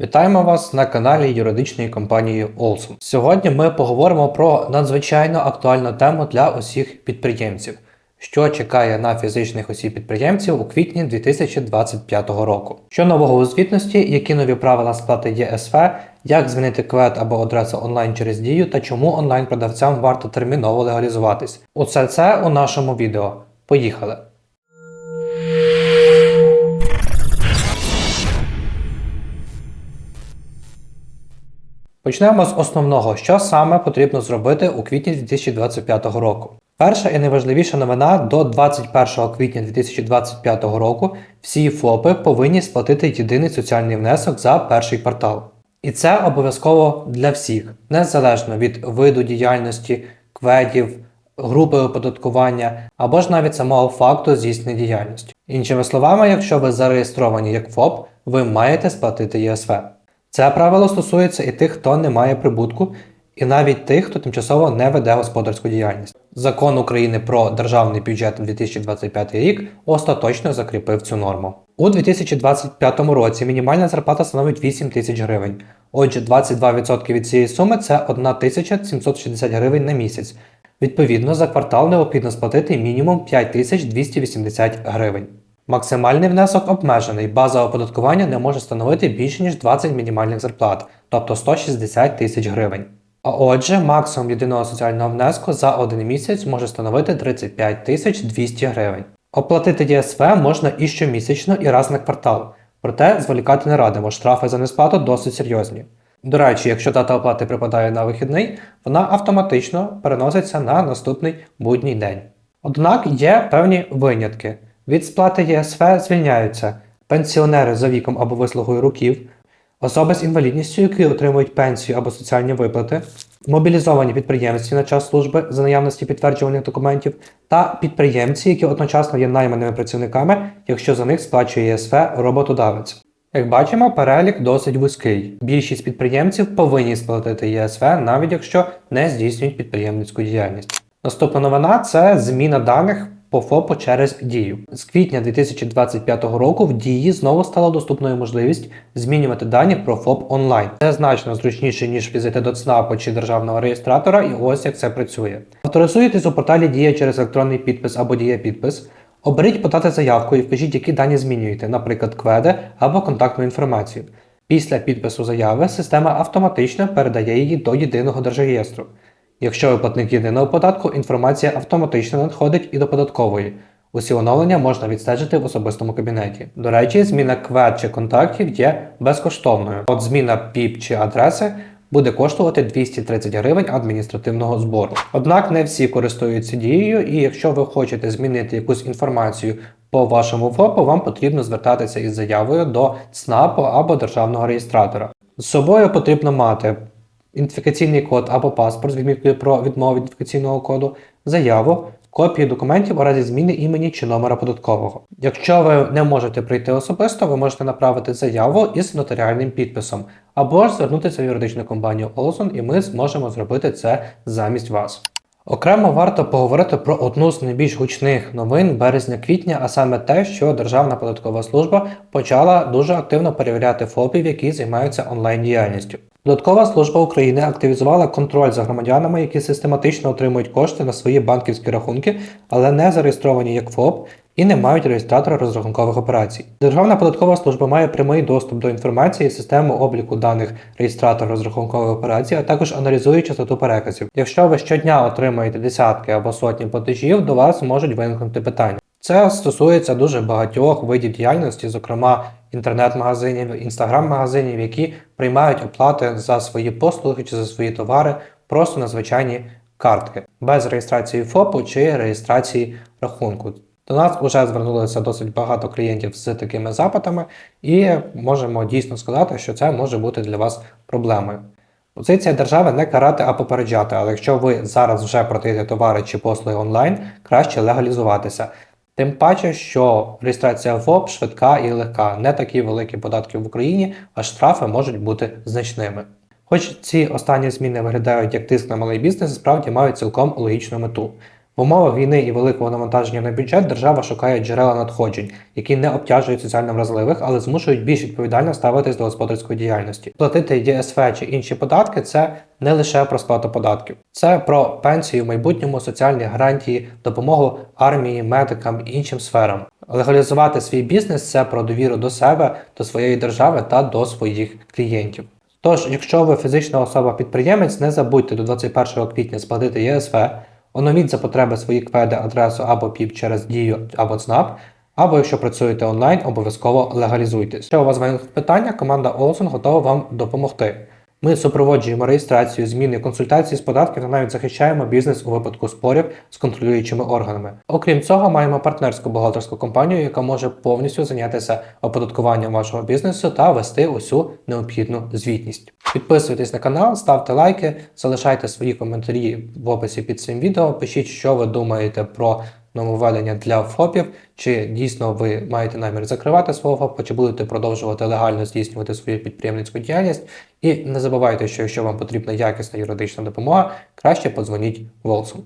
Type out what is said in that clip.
Вітаємо вас на каналі юридичної компанії Олсом. Сьогодні ми поговоримо про надзвичайно актуальну тему для усіх підприємців, що чекає на фізичних осіб підприємців у квітні 2025 року. Що нового у звітності, які нові правила сплати ЄСВ, як змінити квет або адресу онлайн через дію та чому онлайн продавцям варто терміново легалізуватись. Усе це у нашому відео. Поїхали! Почнемо з основного, що саме потрібно зробити у квітні 2025 року. Перша і найважливіша новина до 21 квітня 2025 року всі ФОПи повинні сплатити єдиний соціальний внесок за перший квартал. І це обов'язково для всіх, незалежно від виду діяльності, кведів, групи оподаткування або ж навіть самого факту здійснення діяльності. Іншими словами, якщо ви зареєстровані як ФОП, ви маєте сплатити ЄСВ. Це правило стосується і тих, хто не має прибутку, і навіть тих, хто тимчасово не веде господарську діяльність. Закон України про державний бюджет 2025 рік остаточно закріпив цю норму. У 2025 році мінімальна зарплата становить 8 тисяч гривень. Отже, 22% від цієї суми це 1760 гривень на місяць. Відповідно, за квартал необхідно сплатити мінімум 5280 гривень. Максимальний внесок обмежений, база оподаткування не може становити більше ніж 20 мінімальних зарплат, тобто 160 тисяч гривень. А отже, максимум єдиного соціального внеску за один місяць може становити 35 тисяч 200 гривень. Оплатити ЄСВ можна і щомісячно, і раз на квартал, проте зволікати не радимо, штрафи за несплату досить серйозні. До речі, якщо дата оплати припадає на вихідний, вона автоматично переноситься на наступний будній день. Однак є певні винятки. Від сплати ЄСВ звільняються пенсіонери за віком або вислугою років, особи з інвалідністю, які отримують пенсію або соціальні виплати, мобілізовані підприємці на час служби за наявності підтверджуваних документів, та підприємці, які одночасно є найманими працівниками, якщо за них сплачує ЄСВ роботодавець. Як бачимо, перелік досить вузький. Більшість підприємців повинні сплатити ЄСВ, навіть якщо не здійснюють підприємницьку діяльність. Наступна новина це зміна даних по ФОПу через дію. З квітня 2025 року в дії знову стала доступною можливість змінювати дані про ФОП онлайн. Це значно зручніше, ніж візити до ЦНАПу чи державного реєстратора, і ось як це працює. Авторизуєтесь у порталі Дія через електронний підпис або Дія підпис. Оберіть подати заявку і вкажіть, які дані змінюєте, наприклад, кведи або контактну інформацію. Після підпису заяви система автоматично передає її до єдиного держреєстру. Якщо ви платник єдиного податку, інформація автоматично надходить і до податкової. Усі оновлення можна відстежити в особистому кабінеті. До речі, зміна квет чи контактів є безкоштовною. От зміна ПІП чи адреси буде коштувати 230 гривень адміністративного збору. Однак не всі користуються дією, і якщо ви хочете змінити якусь інформацію по вашому ФОПу, вам потрібно звертатися із заявою до ЦНАПу або державного реєстратора. З собою потрібно мати ідентифікаційний код або паспорт з відміткою про відмову ідентифікаційного коду, заяву, копії документів у разі зміни імені чи номера податкового. Якщо ви не можете прийти особисто, ви можете направити заяву із нотаріальним підписом, або ж звернутися в юридичну компанію Олсон, і ми зможемо зробити це замість вас. Окремо варто поговорити про одну з найбільш гучних новин березня-квітня, а саме те, що Державна податкова служба почала дуже активно перевіряти ФОПів, які займаються онлайн діяльністю. Податкова служба України активізувала контроль за громадянами, які систематично отримують кошти на свої банківські рахунки, але не зареєстровані як ФОП і не мають реєстратора розрахункових операцій. Державна податкова служба має прямий доступ до інформації, систему обліку даних реєстратора розрахункових операцій, а також аналізує частоту переказів. Якщо ви щодня отримаєте десятки або сотні платежів, до вас можуть виникнути питання. Це стосується дуже багатьох видів діяльності, зокрема інтернет-магазинів, інстаграм-магазинів, які приймають оплати за свої послуги чи за свої товари просто на звичайні картки, без реєстрації ФОПу чи реєстрації рахунку. До нас вже звернулося досить багато клієнтів з такими запитами, і можемо дійсно сказати, що це може бути для вас проблемою. Позиція держави не карати, а попереджати, але якщо ви зараз вже продаєте товари чи послуги онлайн, краще легалізуватися. Тим паче, що реєстрація ФОП швидка і легка, не такі великі податки в Україні, а штрафи можуть бути значними. Хоч ці останні зміни виглядають як тиск на малий бізнес, справді мають цілком логічну мету. В умовах війни і великого навантаження на бюджет держава шукає джерела надходжень, які не обтяжують соціально вразливих, але змушують більш відповідально ставитись до господарської діяльності. Платити ЄСВ чи інші податки це не лише про сплату податків, це про пенсію в майбутньому, соціальні гарантії, допомогу армії, медикам і іншим сферам. Легалізувати свій бізнес це про довіру до себе, до своєї держави та до своїх клієнтів. Тож, якщо ви фізична особа-підприємець, не забудьте до 21 квітня сплатити ЄСВ, оновіть за потреби свої кведи, адресу або ПІП через Дію або ЦНАП, або якщо працюєте онлайн, обов'язково легалізуйтесь. Якщо у вас виникнуть питання, команда Олсон готова вам допомогти. Ми супроводжуємо реєстрацію, зміни, консультації з податків та навіть захищаємо бізнес у випадку спорів з контролюючими органами. Окрім цього, маємо партнерську бухгалтерську компанію, яка може повністю зайнятися оподаткуванням вашого бізнесу та вести усю необхідну звітність. Підписуйтесь на канал, ставте лайки, залишайте свої коментарі в описі під цим відео. Пишіть, що ви думаєте про нововведення для ФОПів, чи дійсно ви маєте намір закривати свого ФОПа, чи будете продовжувати легально здійснювати свою підприємницьку діяльність. І не забувайте, що якщо вам потрібна якісна юридична допомога, краще подзвоніть Волсу.